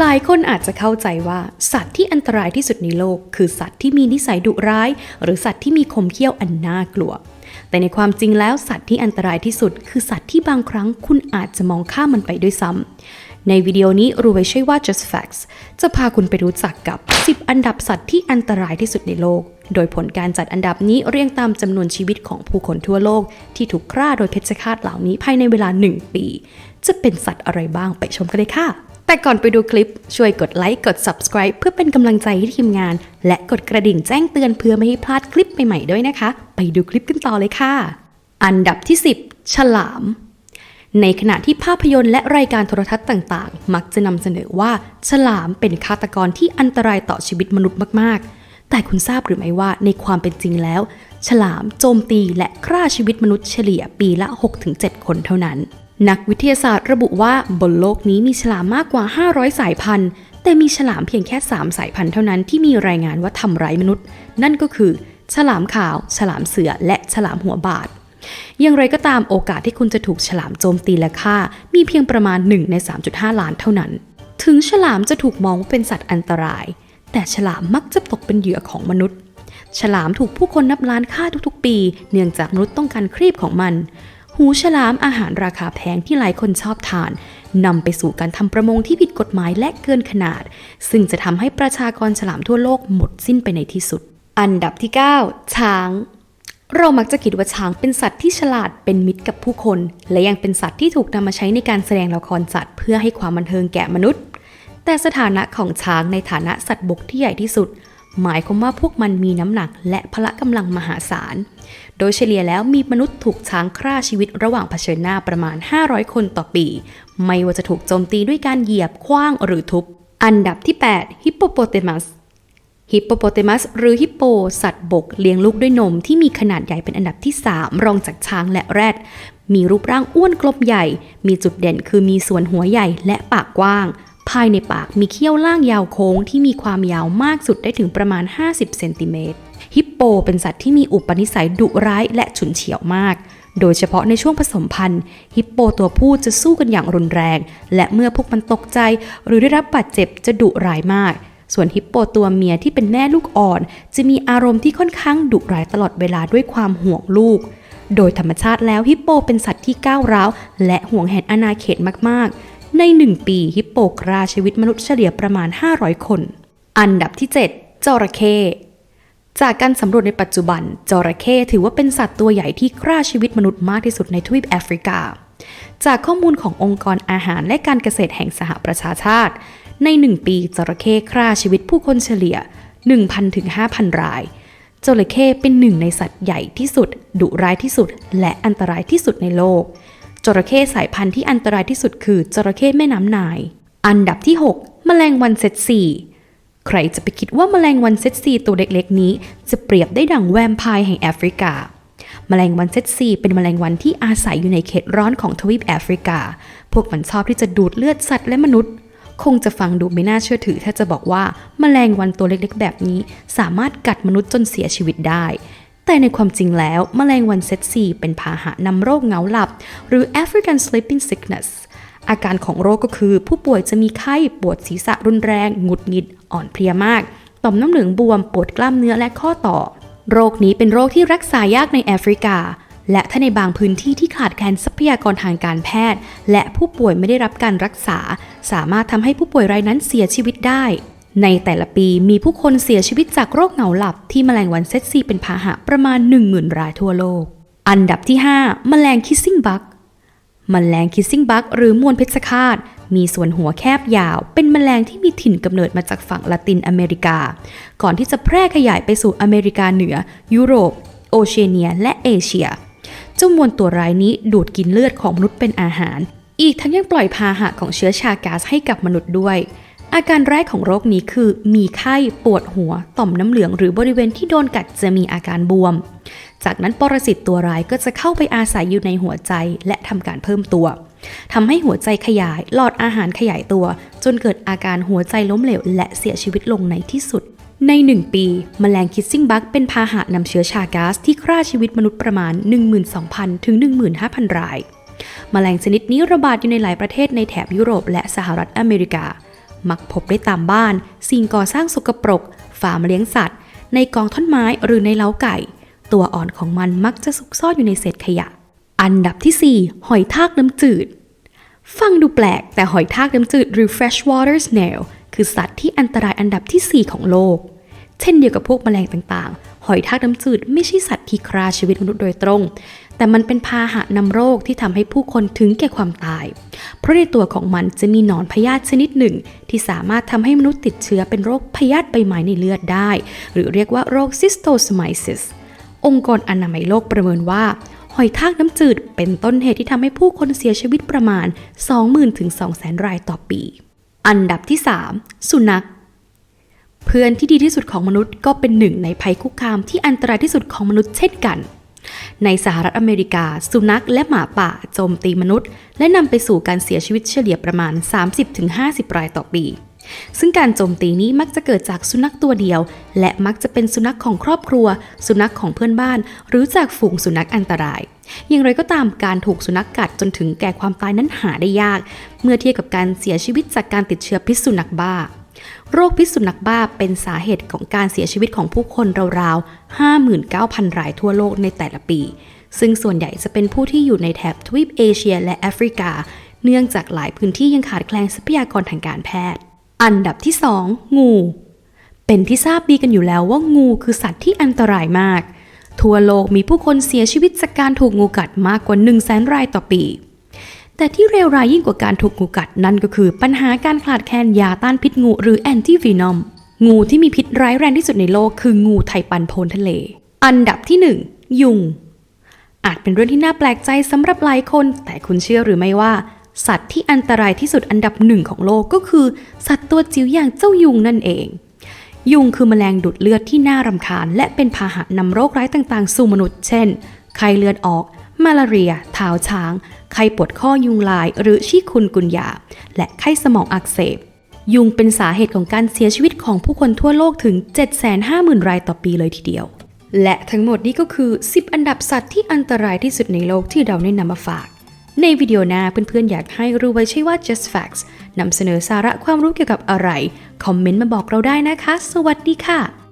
หลายคนอาจจะเข้าใจว่า สัตว์ที่อันตรายที่สุดในโลก คือสัตว์ที่มีนิสัยดุร้าย หรือสัตว์ที่มีคมเขี้ยวอันน่ากลัว แต่ในความจริงแล้วสัตว์ที่อันตรายที่สุด คือสัตว์ที่บางครั้งคุณอาจจะมองข้ามมันไปด้วยซ้ำในวิดีโอนี้รู้ไว้ใช่ว่า Just Facts จะพาคุณไปรู้จักกับ 10 อันดับสัตว์ที่อันตรายที่สุดในโลก โดยผลการจัดอันดับนี้เรียงตามจำนวนชีวิตของผู้คนทั่วโลก ที่ถูกฆ่าโดยเพชฌฆาตเหล่านี้ภายในเวลา 1 ปี จะเป็นสัตว์อะไรบ้างไปชมกันเลยค่ะ แต่ก่อนไปดูคลิปช่วยกดไลค์กด subscribe เพื่อเป็นกำลังใจให้ทีมงาน และกดกระดิ่งแจ้งเตือนเพื่อไม่ให้พลาดคลิปใหม่ๆด้วยนะคะ ไปดูคลิปกันต่อเลยค่ะ อันดับที่ 10 ฉลาม ในขณะที่ภาพยนตร์และรายการโทรทัศน์ต่างๆ มักจะนำเสนอว่า ฉลามเป็นฆาตกรที่อันตรายต่อชีวิตมนุษย์มากๆ แต่คุณทราบหรือไม่ว่าในความเป็นจริงแล้ว ฉลามโจมตีและฆ่าชีวิตมนุษย์เฉลี่ยปีละ 6-7 คนเท่านั้น นักวิทยาศาสตร์ระบุว่าบนโลกนี้มีฉลามมากกว่า 500 สายพันธุ์ แต่มีฉลามเพียงแค่ 3 สายพันธุ์เท่านั้นที่มีรายงานว่าทำร้ายมนุษย์ นั่นก็คือ ฉลามขาว ฉลามเสือ และฉลามหัวบาดอย่างไรก็ตามโอกาสที่คุณจะถูกฉลามโจมตีและฆ่า มีเพียงประมาณ 1 ใน 3.5 ล้านเท่านั้น ถึงฉลามจะถูกมองว่าเป็นสัตว์อันตราย แต่ฉลามมักจะตกเป็นเหยื่อของมนุษย์ ฉลามถูกผู้คนนับล้านฆ่าทุกๆ ปี เนื่องจากมนุษย์ต้องการครีบของมัน หูฉลามอาหารราคาแพงที่หลายคนชอบทานนำไปสู่การทำประมงที่ผิดกฎหมายและเกินขนาด ซึ่งจะทำให้ประชากรฉลามทั่วโลกหมดสิ้นไปในที่สุด อันดับที่ 9 ช้าง เรามักจะคิดว่าช้างเป็นสัตว์ที่ฉลาดเป็นมิตรกับผู้คน และยังเป็นสัตว์ที่ถูกนำมาใช้ในการแสดงละครสัตว์ เพื่อให้ความบันเทิงแก่มนุษย์ แต่สถานะของช้างในฐานะสัตว์บกที่ใหญ่ที่สุด หมายความว่าพวกมันมีน้ำหนักและพละกำลังมหาศาล โดยเฉลี่ยแล้วมีมนุษย์ถูกช้างฆ่าชีวิตระหว่างเผชิญหน้าประมาณ 500 คนต่อปี ไม่ว่าจะถูกโจมตีด้วยการเหยียบคว้างหรือทุบ อันดับที่ 8 ฮิปโปโปเตมัสฮิปโปโปเตมัสหรือฮิปโป สัตว์บกเลี้ยงลูกด้วยนมที่มีขนาดใหญ่เป็นอันดับที่ 3 รองจากช้างและแรด มีรูปร่างอ้วนกลมใหญ่ มีจุดเด่นคือมีส่วนหัวใหญ่และปากกว้าง ภายในปากมีเขี้ยวล่างยาวโค้งที่มีความยาวมากสุดได้ถึงประมาณ 50 เซนติเมตร ฮิปโปเป็นสัตว์ที่มีอุปนิสัยดุร้ายและฉุนเฉียวมาก โดยเฉพาะในช่วงผสมพันธุ์ ฮิปโปตัวผู้จะสู้กันอย่างรุนแรง และเมื่อพวกมันตกใจ หรือได้รับบาดเจ็บจะดุร้ายมาก ส่วนฮิปโปตัวเมียที่เป็นแม่ลูกอ่อน จะมีอารมณ์ที่ค่อนข้างดุร้ายตลอดเวลาด้วยความห่วงลูก โดยธรรมชาติแล้วฮิปโปเป็นสัตว์ที่ก้าวร้าวและห่วงแหนอาณาเขตมากๆ ในหนึ่งปีฮิปโปฆ่าชีวิตมนุษย์เฉลี่ยประมาณ 500 คน อันดับที่ 7จระเข้ จากการสำรวจในปัจจุบัน จระเข้ถือว่าเป็นสัตว์ตัวใหญ่ที่ฆ่าชีวิตมนุษย์มากที่สุดในทวีปแอฟริกา จากข้อมูลขององค์กรอาหารและการเกษตรแห่งสหประชาชาติ ใน 1 ปีจระเข้ฆ่าชีวิตผู้คนเฉลี่ย 1,000ถึง5,000 ราย จระเข้เป็นหนึ่งในสัตว์ใหญ่ที่สุด ดุร้ายที่สุด และอันตรายที่สุดในโลก จระเข้สายพันธุ์ที่อันตรายที่สุดคือจระเข้แม่น้ำนาย อันดับที่ 6 แมลงวันเซตซี ใครจะไปคิดว่าแมลงวันเซตซีตัวเล็กๆ นี้ จะเปรียบได้ดังแวมไพร์แห่งแอฟริกา แมลงวันเซตซีเป็นแมลงวันที่อาศัยอยู่ในเขตร้อนของทวีปแอฟริกา พวกมันชอบที่จะดูดเลือดสัตว์และมนุษย์ คงจะฟังดูไม่น่าเชื่อถือ ถ้าจะบอกว่าแมลงวันตัวเล็กๆ แบบนี้ สามารถกัดมนุษย์จนเสียชีวิตได้ แต่ในความจริงแล้วแมลงวันเซตซีเป็นพาหะนำโรคเงาหลับ หรือ African Sleeping Sickness อาการของโรคก็คือ ผู้ป่วยจะมีไข้ปวดศีรษะรุนแรงหงุดหงิด อ่อนเพลียมาก ต่อมน้ำเหลืองบวม ปวดกล้ามเนื้อและข้อต่อ โรคนี้เป็นโรคที่รักษายากในแอฟริกา และถ้าในบางพื้นที่ที่ขาดแคลนทรัพยากรทางการแพทย์ และผู้ป่วยไม่ได้รับการรักษา สามารถทำให้ผู้ป่วยรายนั้นเสียชีวิตได้ ในแต่ละปีมีผู้คนเสียชีวิตจากโรคเหงาหลับ ที่แมลงวันเซตซีเป็นพาหะประมาณ 10,000 รายทั่วโลก อันดับที่ 5 แมลงคิสซิงบัก มแมลงคิสซิงบักหรือมวลเพชรคาตมีส่วนหัวแคบยาว เป็นแมลงที่มีถิ่นกำเนิดมาจากฝั่งละตินอเมริกา ก่อนที่จะแพร่ขยายไปสู่อเมริกาเหนือ ยุโรป โอเชียเนีย และเอเชีย เจ้ามวลตัวร้ายนี้ดูดกินเลือดของมนุษย์เป็นอาหาร อีกทั้งยังปล่อยพาหะของเชื้อชากาสให้กับมนุษย์ด้วย อาการแรกของโรคนี้คือ มีไข้ปวดหัว ต่อมน้ำเหลืองหรือบริเวณที่โดนกัดจะมีอาการบวม จากนั้นปรสิตตัวร้ายก็จะเข้าไปอาศัยอยู่ในหัวใจและทำการเพิ่มตัวทำให้หัวใจขยายหลอดอาหารขยายตัว จนเกิดอาการหัวใจล้มเหลว และเสียชีวิตลงในที่สุด ใน 1 ปีแมลงคิสซิงบักเป็นพาหะนำเชื้อชาก๊าซที่ฆ่าชีวิตมนุษย์ประมาณ 12,000 ถึง 15,000 รายแมลงชนิดนี้ระบาดอยู่ในหลายประเทศในแถบยุโรปและสหรัฐอเมริกา มักพบได้ตามบ้าน สิ่งก่อสร้างสกปรก ฟาร์มเลี้ยงสัตว์ ในกองท่อนไม้หรือในเล้าไก่ ตัวอ่อนของมันมักจะซุกซ่อนอยู่ในเศษขยะ อันดับที่ 4 หอยทากน้ำจืด ฟังดูแปลกแต่หอยทากน้ำจืดหรือ freshwater snail คือสัตว์ที่อันตรายอันดับทีสี่4 ของโลก เช่นเดียวกับพวกแมลงต่างๆ หอยทากน้ำจืดไม่ใช่สัตว์ที่ฆ่าชีวิตมนุษย์โดยตรง แต่มันเป็นพาหะนำโรคที่ทำให้ผู้คนถึงแก่ความตาย เพราะในตัวของมันจะมีหนอนพยาธิชนิดหนึ่ง ที่สามารถทำให้มนุษย์ติดเชื้อเป็นโรคพยาธิใบไม้ในเลือดได้ หรือเรียกว่าโรคซิสโตสไมซิสองค์กรอนามัยโลกประเมินว่า หอยทากน้ำจืดเป็นต้นเหตุที่ทำให้ผู้คนเสียชีวิตประมาณ 20,000ถึง200,000 รายต่อปี อันดับที่ 3 สุนัขเพื่อนที่ดีที่สุดของมนุษย์ก็เป็นหนึ่งในภัยคุกคามที่อันตรายที่สุดของมนุษย์เช่นกัน ในสหรัฐอเมริกา สุนัขและหมาป่าโจมตีมนุษย์ และนำไปสู่การเสียชีวิตเฉลี่ยประมาณ 30-50 รายต่อปี ซึ่งการโจมตีนี้มักจะเกิดจากสุนัขตัวเดียว และมักจะเป็นสุนัขของครอบครัว สุนัขของเพื่อนบ้าน หรือจากฝูงสุนัขอันตราย อย่างไรก็ตามการถูกสุนัขกัดจนถึงแก่ความตายนั้นหาได้ยาก เมื่อเทียบกับการเสียชีวิตจากการติดเชื้อพิษสุนัขบ้า โรคพิษสุนัขบ้าเป็นสาเหตุของการเสียชีวิตของผู้คนราวๆ 59,000 รายทั่วโลกในแต่ละปี ซึ่งส่วนใหญ่จะเป็นผู้ที่อยู่ในแถบทวีปเอเชียและแอฟริกา เนื่องจากหลายพื้นที่ยังขาดแคลนทรัพยากรทางการแพทย์ อันดับที่ 2 งู เป็นที่ทราบดีกันอยู่แล้วว่างูคือสัตว์ที่อันตรายมาก ทั่วโลกมีผู้คนเสียชีวิตจากการถูกงูกัดมากกว่า 1 0 0 0 0แสนรายต่อปี แต่ที่เลวร้ายยิ่งกว่าการถูกงูกัดนั่นก็คือปัญหาการขาดแคลนยาต้านพิษงูหรือแอนติวีนอม งูที่มีพิษร้ายแรงที่สุดในโลกคืองูไทปันโพนทะเล อันดับที่ 1 ยุง อาจเป็นเรื่องที่น่าแปลกใจสำหรับหลายคน แต่คุณเชื่อหรือไม่ว่า สัตว์ที่อันตรายที่สุดอันดับหนึ่งของโลกก็คือ สัตว์ตัวจิ๋วอย่างเจ้ายุงนั่นเอง ยุงคือแมลงดูดเลือดที่น่ารำคาญ และเป็นพาหะนำโรคร้ายต่างๆ สู่มนุษย์ เช่น ไข้เลือดออก มาลาเรียเท้าช้าง ไข้ปวดข้อยุงลาย หรือชีคุนกุนยา และไข้สมองอักเสบ ยุงเป็นสาเหตุของการเสียชีวิตของผู้คนทั่วโลกถึง 750,000 รายต่อปีเลยทีเดียว และทั้งหมดนี้ก็คือ 10 อันดับสัตว์ที่อันตรายที่สุดในโลกที่เราได้นำมาฝาก ในวิดีโอหน้าเพื่อนๆอยากให้รู้ไว้ใช่ว่า just facts นำเสนอสาระความรู้เกี่ยวกับอะไร คอมเมนต์มาบอกเราได้นะคะ สวัสดีค่ะ